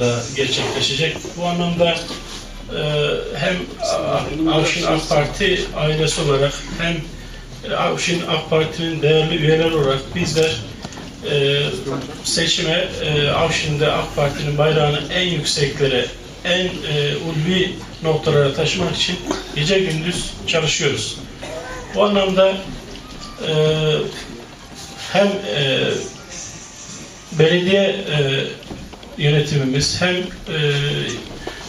da gerçekleşecek. Bu anlamda e, hem Avşin AK Parti ailesi olarak hem e, Avşin AK Parti'nin değerli üyeleri olarak bizler e, seçime e, Avşin'de AK Parti'nin bayrağını en yükseklere, en e, ulvi noktalara taşımak için gece gündüz çalışıyoruz. Bu anlamda e, hem e, belediye e, yönetimimiz hem e,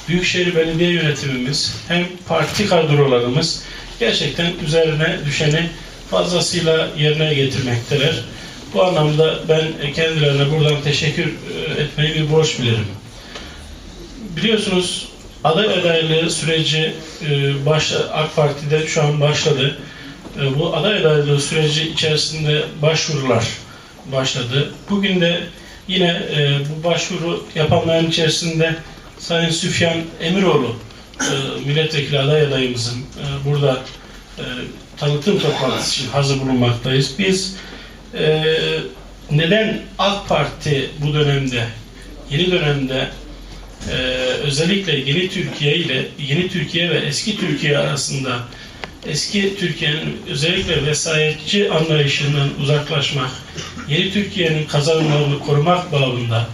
Büyükşehir Belediye yönetimimiz hem parti kadrolarımız gerçekten üzerine düşeni fazlasıyla yerine getirmekteler. Bu anlamda ben kendilerine buradan teşekkür e, etmeyi bir borç bilirim. Biliyorsunuz aday adaylığı süreci e, başla, AK Parti'de şu an başladı. E, bu aday adaylığı süreci içerisinde başvurular başladı. Bugün de yine e, bu başvuru yapanların içerisinde Sayın Süfyan Emiroğlu e, milletvekili aday adayımızın e, burada e, tanıtım toplantısı için hazır bulunmaktayız. Biz e, neden AK Parti bu dönemde, yeni dönemde e, özellikle yeni Türkiye ile yeni Türkiye ve eski Türkiye arasında eski Türkiye'nin özellikle vesayetçi anlayışından uzaklaşmak, yeni Türkiye'nin kazanımlarını korumak bağında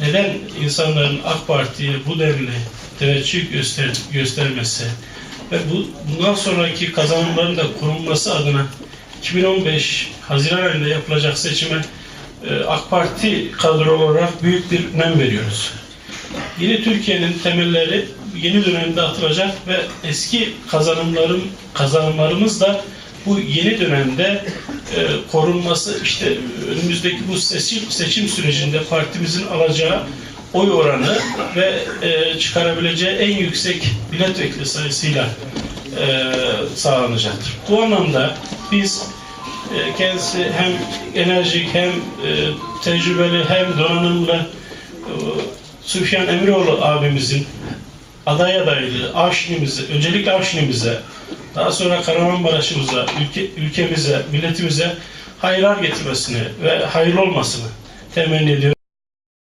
neden insanların AK Parti'ye bu denli teveccüh göster göstermesi ve bu bundan sonraki kazanımların da korunması adına 2015 Haziran ayında yapılacak seçime e, AK Parti kadro olarak büyük bir önem veriyoruz. Yeni Türkiye'nin temelleri yeni dönemde atılacak ve eski kazanımların kazanımlarımız da bu yeni dönemde e, korunması işte önümüzdeki bu seçim, seçim sürecinde partimizin alacağı oy oranı ve e, çıkarabileceği en yüksek milletvekili sayısıyla e, sağlanacaktır. Bu anlamda biz e, kendisi hem enerjik hem e, tecrübeli hem donanımlı e, Süfyan Emiroğlu abimizin aday adaylığı Avşin'imize, öncelikle Avşin'imize, daha sonra Kahramanmaraş'ımıza, ülke, ülkemize, milletimize hayırlar getirmesini ve hayırlı olmasını temenni ediyorum.